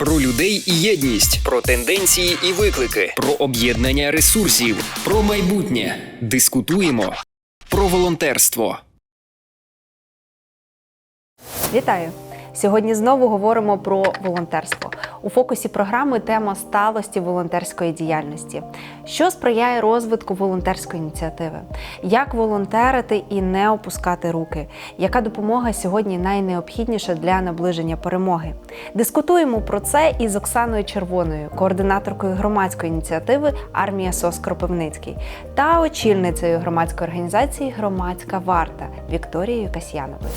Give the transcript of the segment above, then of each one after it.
Про людей і єдність, про тенденції і виклики, про об'єднання ресурсів, про майбутнє. Дискутуємо про волонтерство. Вітаю! Сьогодні знову говоримо про волонтерство. У фокусі програми тема сталості волонтерської діяльності, що сприяє розвитку волонтерської ініціативи, як волонтерити і не опускати руки, яка допомога сьогодні найнеобхідніша для наближення перемоги. Дискутуємо про це із Оксаною Червоною, координаторкою громадської ініціативи Армія СОС Кропивницький та очільницею громадської організації Громадська варта Вікторією Касьяновою.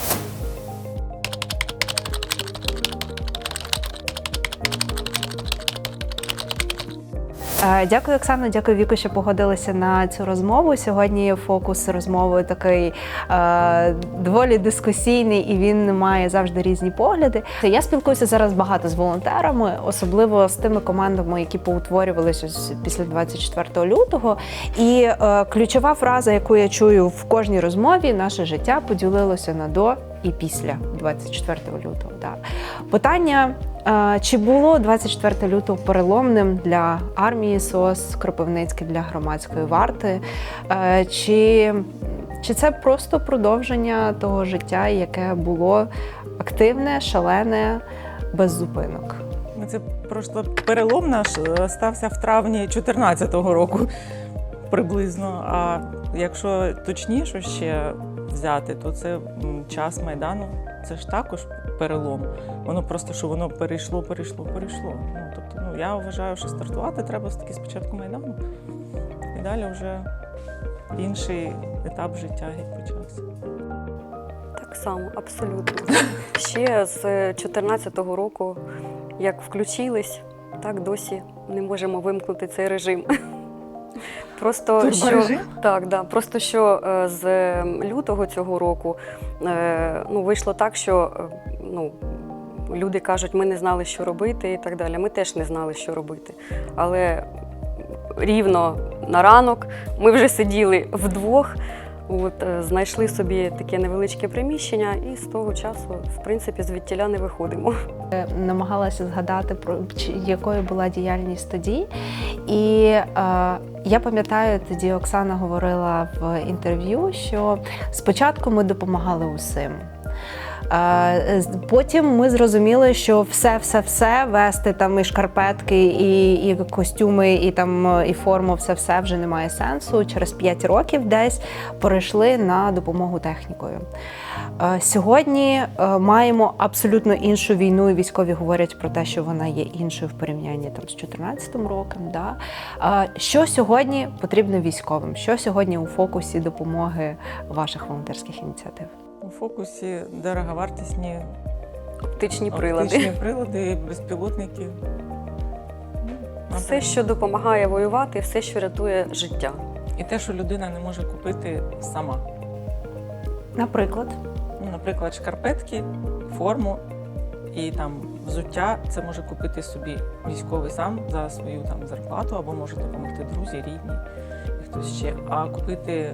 Дякую, Оксано. Дякую, Віко, що погодилися на цю розмову. Сьогодні фокус розмови такий е, доволі дискусійний, і він має завжди різні погляди. Я спілкуюся зараз багато з волонтерами, особливо з тими командами, які поутворювалися після 24 лютого. І е, ключова фраза, яку я чую в кожній розмові, наше життя поділилося на до і після 24 лютого. Да. Питання. е, Чи було 24 лютого переломним для армії СОС Кропивницький для громадської варти? Е, Чи, чи це просто продовження того життя, яке було активне, шалене, без зупинок? Ну, Це просто перелом наш е, стався в травні 2014 року приблизно. А якщо точніше ще взяти, то це час Майдану. Це ж також перелом. Воно просто що воно перейшло, перейшло, перейшло. Ну тобто, ну я вважаю, що стартувати треба все-таки спочатку Майдану, і далі вже інший етап життя геть почався. Так само, абсолютно. Ще з 2014 року, як включились, так досі не можемо вимкнути цей режим. Просто що, так, да, просто що е, з лютого цього року е, ну, вийшло так, що е, ну, люди кажуть, ми не знали, що робити і так далі. Ми теж не знали, що робити. Але рівно на ранок ми вже сиділи вдвох. От, е, знайшли собі таке невеличке приміщення, і з того часу, в принципі, звідтіля не виходимо. намагалася згадати про якою була діяльність тоді. І е, я пам'ятаю, тоді Оксана говорила в інтерв'ю, що спочатку ми допомагали усім. Потім ми зрозуміли, що все, все, все вести там і шкарпетки, і, і костюми, і там е, і форму, все, все вже немає сенсу. Через 5 років десь перейшли на допомогу технікою. Е, Сьогодні е, маємо абсолютно іншу війну, і військові говорять про те, що вона є іншою в порівнянні там з 2014 роком. Да? Що сьогодні потрібно військовим? Що сьогодні у фокусі допомоги ваших волонтерських ініціатив? У фокусі дороговартісні Оптичні прилади. оптичні прилади, безпілотники. Ну, Все, що допомагає воювати, все, що рятує життя. І те, що людина не може купити сама. Наприклад, Ну, наприклад, шкарпетки, форму і там взуття це може купити собі військовий сам за свою там зарплату, або може допомогти друзі, рідні і хтось ще. А купити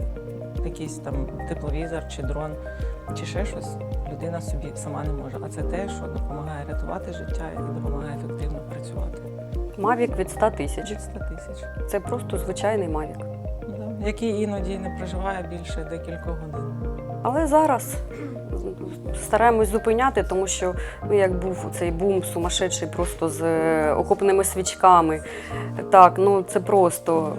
якийсь там тепловізор чи дрон, чи ще щось, людина собі сама не може. А це те, що допомагає рятувати життя і допомагає ефективно працювати. Мавік від 100 тисяч. Від 100 тисяч. Це просто звичайний Мавік. Да. Який іноді не проживає більше декількох годин. Але зараз стараємось зупиняти, тому що ну, як був цей бум сумасшедший просто з е, окопними свічками. Так, ну це просто.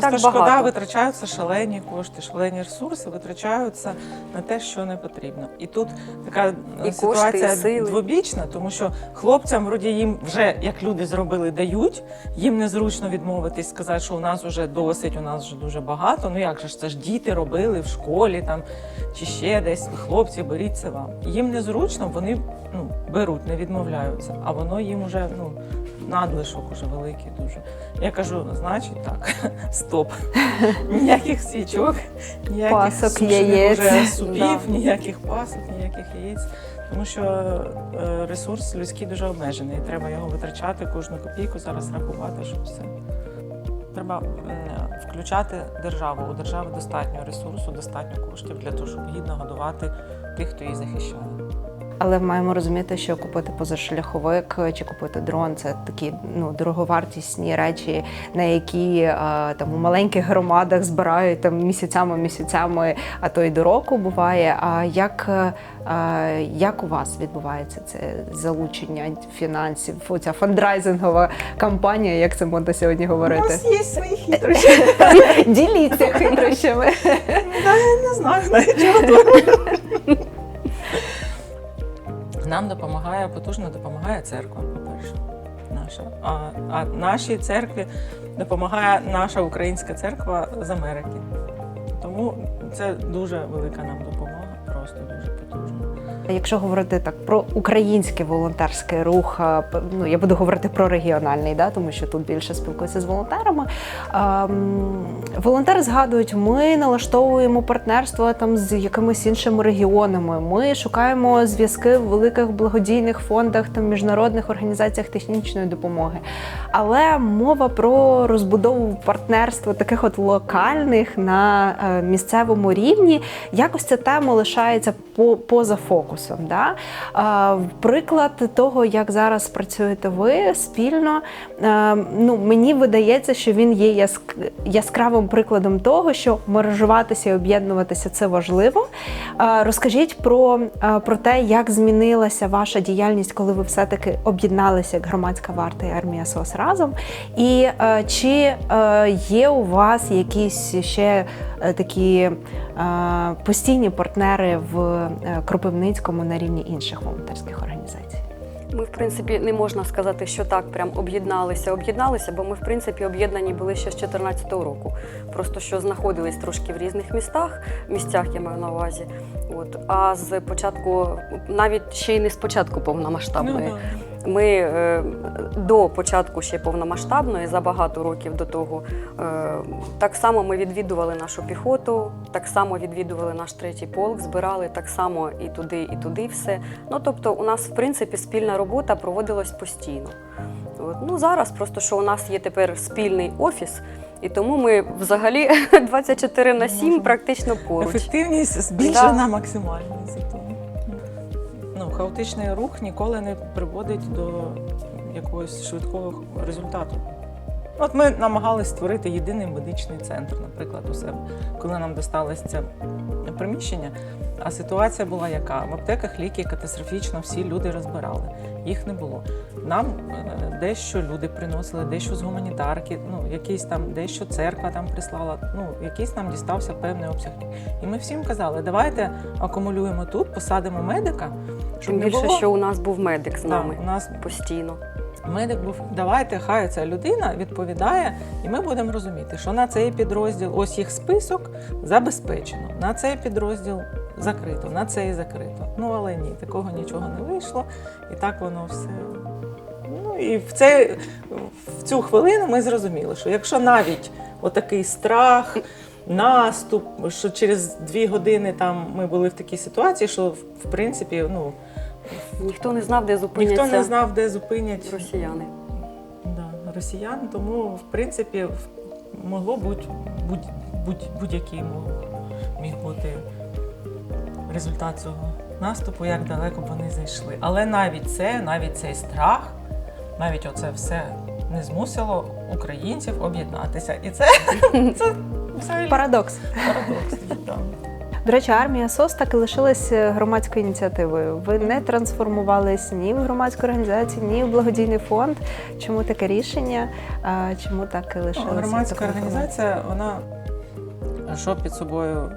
Просто Так шкода, багато. витрачаються шалені кошти, шалені ресурси витрачаються на те, що не потрібно. І тут така е, І кошти, ситуація і двобічна, тому що хлопцям вроді їм вже як люди зробили, дають. Їм незручно відмовитись, сказати, що у нас вже досить, у нас вже дуже багато. Ну як же ж це ж діти робили в школі там чи ще десь. Хлопці, беріть це вам. Їм незручно, вони ну беруть, не відмовляються. А воно їм уже ну надлишок уже великий дуже. Я кажу, значить так, стоп. Ніяких свічок, ніяких Пасок, сушених яєць. уже супів, Да. ніяких пасок, ніяких яєць. Тому що е, ресурс людський дуже обмежений. і Треба його витрачати кожну копійку, зараз рахувати, щоб все. Треба включати державу. У держави достатньо ресурсу, достатньо коштів для того, щоб гідно годувати тих, хто її захищає. Але маємо розуміти, що купити позашляховик чи купити дрон це такі ну дороговартісні речі, на які е, там у маленьких громадах збирають там місяцями, місяцями, а то й до року буває. А як, е, е, як у вас відбувається це залучення фінансів? Оця фандрайзингова кампанія, як це можна сьогодні У говорити? нас є свої хитрощі. Діліться хитрощами. Не знаю чого. Нам допомагає, потужно допомагає церква, по-перше, наша. А, а нашій церкві допомагає наша українська церква з Америки. Тому це дуже велика нам допомога, просто дуже потужна. Якщо говорити так про український волонтерський рух, ну я буду говорити про регіональний, да, тому що тут більше спілкуюся з волонтерами. Ем, волонтери згадують, ми налаштовуємо партнерство там з якимись іншими регіонами. Ми шукаємо зв'язки в великих благодійних фондах, там міжнародних організаціях технічної допомоги. Але мова про розбудову партнерства таких от локальних на е, місцевому рівні, якось ця тема лишається по, поза фокусом. Да? Приклад того, як зараз працюєте ви спільно, ну, мені видається, що він є яск- яскравим прикладом того, що мережуватися і об'єднуватися це важливо. Розкажіть про, про те, як змінилася ваша діяльність, коли ви все-таки об'єдналися як громадська варта і армія СОС разом. І е, чи е, є у вас якісь ще такі е, постійні партнери в е, Кропивницькому на рівні інших волонтерських організацій? Ми, в принципі, не можна сказати, що так прям об'єдналися. Об'єдналися, бо ми, в принципі, об'єднані були ще з 2014 року. Просто що знаходились трошки в різних містах, місцях я маю на увазі. От а з початку, навіть ще й не з початку повномасштабної. Ну, да. Ми е, до початку ще повномасштабної, за багато років до того, е, так само ми відвідували нашу піхоту, так само відвідували наш третій полк, збирали так само і туди, і туди все. Ну тобто, у нас в принципі спільна робота проводилась постійно. От. Ну зараз просто що у нас є тепер спільний офіс, і тому ми взагалі 24 на 7 практично поруч. Ефективність збільшена максимально. Ну, хаотичний рух ніколи не приводить до якогось швидкого результату. От ми намагалися створити єдиний медичний центр, наприклад, у себе, коли нам досталось це приміщення. А ситуація була яка? В аптеках ліки катастрофічно всі люди розбирали. Їх не було. Нам е, дещо люди приносили, дещо з гуманітарки, ну якийсь там, дещо церква там прислала. Ну, якийсь нам дістався певний обсяг. І ми всім казали, давайте акумулюємо тут, посадимо медика, щоб Тим не більше, було. що у нас був медик з нами у нас постійно. Медик був, давайте, хай ця людина відповідає, і ми будемо розуміти, що на цей підрозділ, ось їх список забезпечено, на цей підрозділ закрито, на цей закрито. Ну але ні, такого нічого не вийшло, і так воно все. Ну і в, це, в цю хвилину ми зрозуміли, що якщо навіть отакий страх, наступ, що через дві години там ми були в такій ситуації, що в принципі ну, Ніхто не знав, де зупиняться ніхто не знав, де зупинять росіяни. Да, росіян, тому в принципі могло бути будь, будь, будь-який мог, міг бути результат цього наступу, як далеко вони зайшли. Але навіть це, навіть цей страх, навіть оце все не змусило українців об'єднатися. І це, це взагалі Парадокс. парадокс. До речі, армія СОС так і лишилась громадською ініціативою. Ви не трансформувались ні в громадську організацію, ні в благодійний фонд. Чому таке рішення? Чому так і Ну, лишилося? Громадська організація, вона що під собою?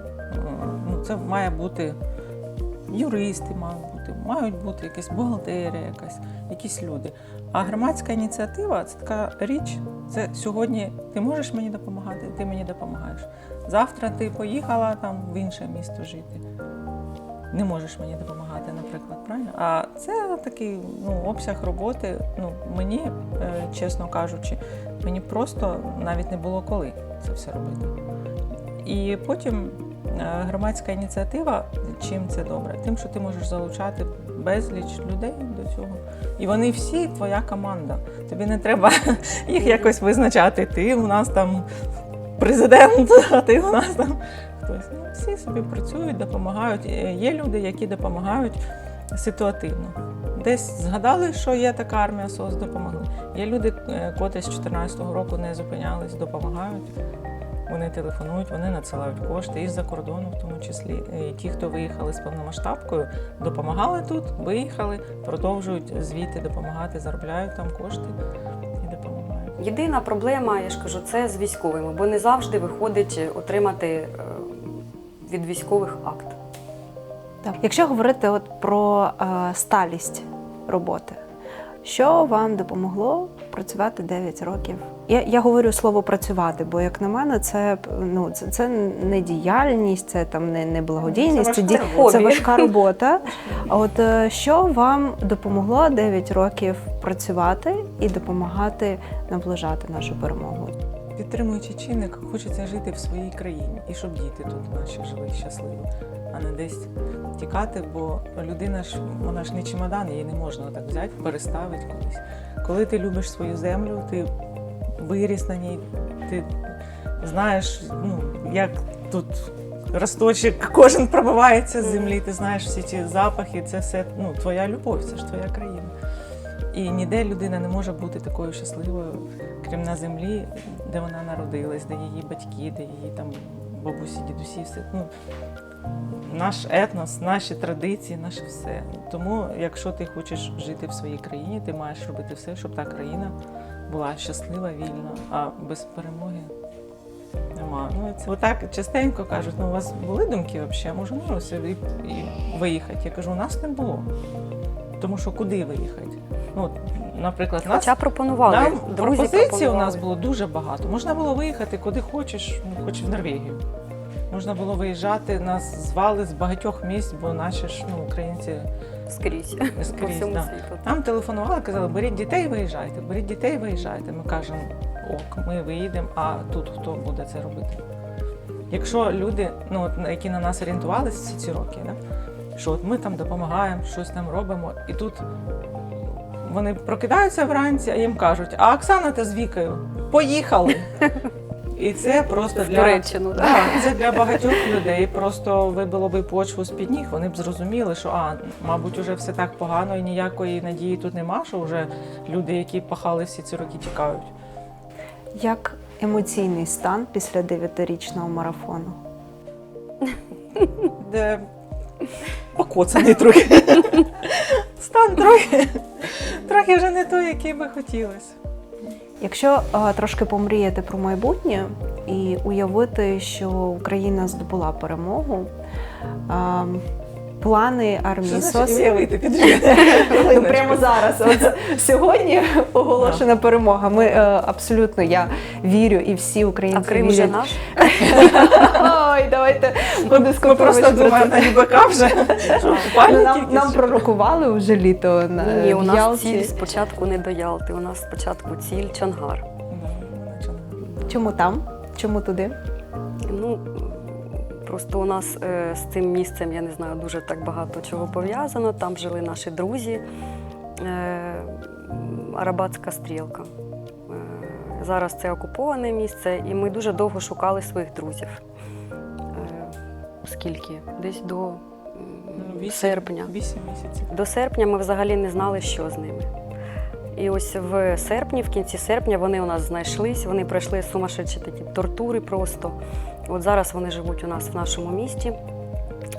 Це має бути юристи, мають бути, мають бути якась бухгалтерія, якась, якісь люди. А громадська ініціатива це така річ. Це сьогодні ти можеш мені допомагати, ти мені допомагаєш. Завтра ти поїхала там в інше місто жити. Не можеш мені допомагати, наприклад, правильно? А це такий ну, обсяг роботи. Ну, мені, е, чесно кажучи, мені просто навіть не було коли це все робити. І потім громадська ініціатива, чим це добре? Тим, що ти можеш залучати безліч людей до цього. І вони всі твоя команда. Тобі не треба їх якось визначати. Ти у нас там президент, а ти у нас там хтось. Ну, всі собі працюють, допомагають. Е, Є люди, які допомагають ситуативно. Десь згадали, що є така армія СОС, допомогли. Є люди, е, котрі з 2014 року не зупинялись, допомагають. Вони телефонують, вони надсилають кошти із-за кордону, в тому числі. І ті, хто виїхали з повномасштабкою, допомагали тут, виїхали, продовжують звідти допомагати, заробляють там кошти і допомагають. Єдина проблема, я ж кажу, це з військовими, бо не завжди виходить отримати е, від військових акт. Так. Якщо говорити от про е, сталість роботи, що вам допомогло працювати 9 років? Я, я говорю слово працювати, бо як на мене, це ну це, це не діяльність, це там не, не благодійність, це, Це важка це важка робота. От е, що вам допомогло 9 років працювати і допомагати наближати нашу перемогу? Підтримуючи чинник, хочеться жити в своїй країні і щоб діти тут наші жили щасливо, а не десь тікати, бо людина ж вона ж не чемодан, її не можна так взяти, переставити кудись. Коли ти любиш свою землю, ти виріс на ній, ти знаєш, ну як тут. Росточок, кожен пробивається з землі, ти знаєш всі ці запахи, це все ну, твоя любов, це ж твоя країна. І ніде людина не може бути такою щасливою, крім на землі, де вона народилась, де її батьки, де її там бабусі, дідусі, все. Ну, наш етнос, наші традиції, наше все. Тому, якщо ти хочеш жити в своїй країні, ти маєш робити все, щоб та країна була щаслива, вільна, а без перемоги нема. Ну, це отак частенько кажуть, ну у вас були думки взагалі, може ну, ось і, виїхати. Я кажу, у нас не було. Тому що куди виїхати? Ну, наприклад, нас Хоча пропонували нам пропозицій у нас було дуже багато. Можна було виїхати куди хочеш, ну, хоч в Норвегію. Можна було виїжджати, нас звали з багатьох місць, бо наші ж ну, українці скрізь, по скрізь. всьому да. світу. Нам телефонували, казали, беріть дітей, виїжджайте, беріть дітей, виїжджайте. Ми кажемо, ок, ми виїдемо, а тут хто буде це робити? Якщо люди, ну, от, які на нас орієнтувалися всі ці роки, да? що от ми там допомагаємо, щось там робимо, і тут вони прокидаються вранці, а їм кажуть, а Оксана та з Вікою поїхали. І це просто для Туреччину, да. Це для багатьох людей просто вибило би почву з під ніг. Вони б зрозуміли, що а, мабуть, уже все так погано і ніякої надії тут нема, що вже люди, які пахали всі ці роки, тікають. Як емоційний стан після 9-річного марафону? Де покоцаний трохи. Стан трохи, трохи вже не той, який би хотілося. Якщо е, трошки помріяти про майбутнє і уявити, що Україна здобула перемогу, е, плани армії СОС уявити підряд? прямо зараз. От сьогодні оголошена перемога. Ми е, абсолютно я вірю, і всі А українці Крим вже наш. Ой, давайте Ми просто думаємо на ЮБК вже. Ну, нам, нам пророкували вже літо на Ні, у нас Ялті. ціль спочатку не до Ялти, у нас спочатку ціль Чонгар. Чому там? Чому туди? Ну, просто у нас е, з цим місцем, я не знаю, дуже так багато чого пов'язано. Там жили наші друзі, е, Арабатська стрілка. Е, зараз це окуповане місце, і ми дуже довго шукали своїх друзів. Е, скільки? Десь до Ну, вісім- серпня. Вісім місяців. До серпня ми взагалі не знали, що з ними. І ось в серпні, в кінці серпня, вони у нас знайшлись, вони пройшли сумасшедші такі тортури просто. От зараз вони живуть у нас в нашому місті.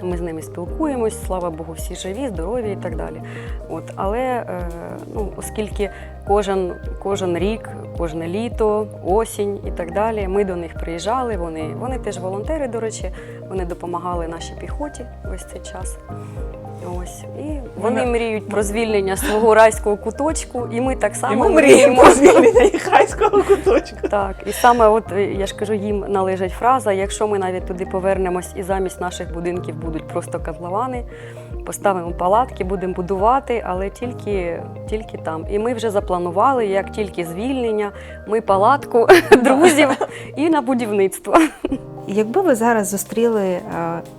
Ми з ними спілкуємось, слава Богу, всі живі, здорові і так далі. От, але е, ну, оскільки кожен, кожен рік, кожне літо, осінь і так далі, ми до них приїжджали, вони, вони теж волонтери, до речі, вони допомагали нашій піхоті весь цей час. Ось. І вони Вони- мріють про звільнення свого райського куточку, і ми так І само ми мріємо про звільнення Іхайського куточка. Так, і саме от е, я ж кажу, їм належить фраза: якщо ми навіть туди повернемось і замість наших будинків будуть просто котловани, поставимо палатки, будемо будувати, але тільки, тільки там. І ми вже запланували, як тільки звільнення, ми палатку друзів і на будівництво. Якби ви зараз зустріли е,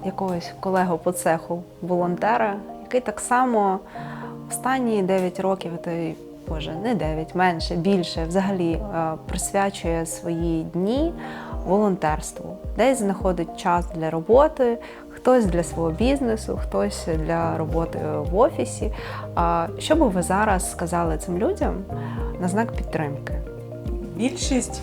якогось колегу по цеху, волонтера, який так само останні 9 років, то й, боже, не 9, менше, більше, взагалі е, присвячує свої дні волонтерству, десь знаходить час для роботи, хтось для свого бізнесу, хтось для роботи в офісі. Що би ви зараз сказали цим людям на знак підтримки? Більшість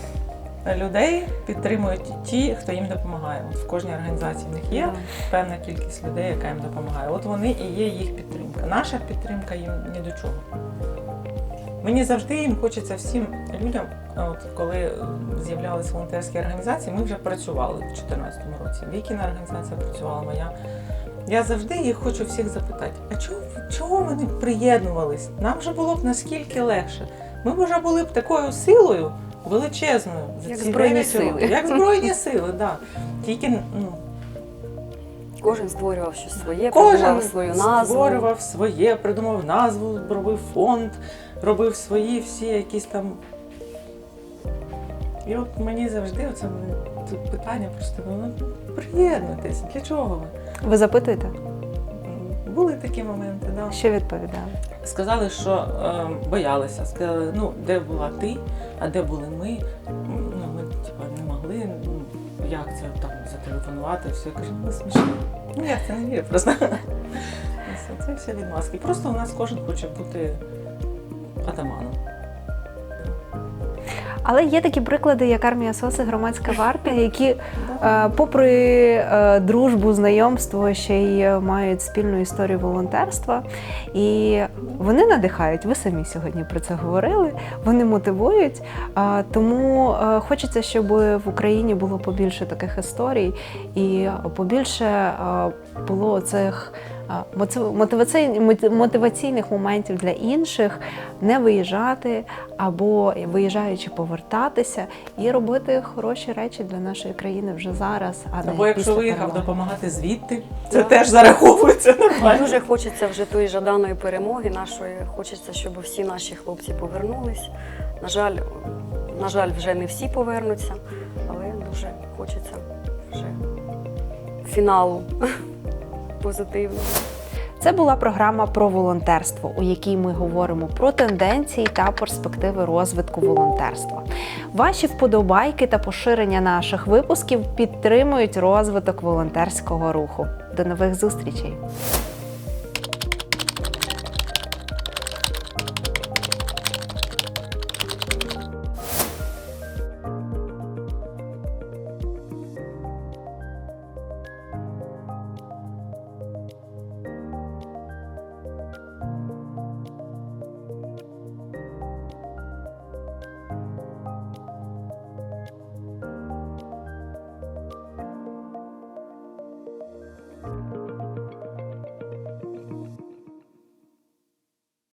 людей підтримують ті, хто їм допомагає. От в кожній організації в них є певна кількість людей, яка їм допомагає. От вони і є їх підтримка. Наша підтримка їм ні до чого. Мені завжди їм хочеться всім людям, от коли е, з'являлися волонтерські організації, ми вже працювали в 2014 році. Вікіна організація працювала моя. Я завжди їх хочу всіх запитати: а чого, чого ви не приєднувались? Нам же було б наскільки легше. Ми вже були б такою силою величезною за Як ці Збройні Сили. Як збройні сили, так. Тільки ну, Кожен створював щось своє, Кожен придумав свою назву. створював своє, придумав назву, робив фонд, робив свої всі якісь там. І от мені завжди оце тут питання просто було, ну, приєднуйтесь, для чого ви? Ви запитуєте, Були такі моменти, да. що відповідали? Сказали, що е, боялися. Сказали, ну де була ти, а де були ми. Ну, ми типа не могли. Ну, як це там зателефонувати? Все, я кажу, ну смішно. Ну як це не вірю просто. Це все відмазки. Просто у нас кожен хоче бути атаманом. Але є такі приклади, як армія СОС і громадська варта, які, е, попри е, дружбу, знайомство, ще й е, мають спільну історію волонтерства. І вони надихають. Ви самі сьогодні про це говорили. Вони мотивують. Тому хочеться, щоб в Україні було побільше таких історій і побільше було цих. Мотиваційних моментів для інших не виїжджати або виїжджаючи повертатися і робити хороші речі для нашої країни вже зараз, а не Або якщо після виїхав перемоги. допомагати звідти, це теж зараховується нормально. Дуже хочеться вже тої жаданої перемоги нашої. Хочеться, щоб всі наші хлопці повернулись. На жаль, на жаль, вже не всі повернуться, але дуже хочеться вже фіналу позитивного. Це була програма про волонтерство, у якій ми говоримо про тенденції та перспективи розвитку волонтерства. Ваші вподобайки та поширення наших випусків підтримують розвиток волонтерського руху. До нових зустрічей!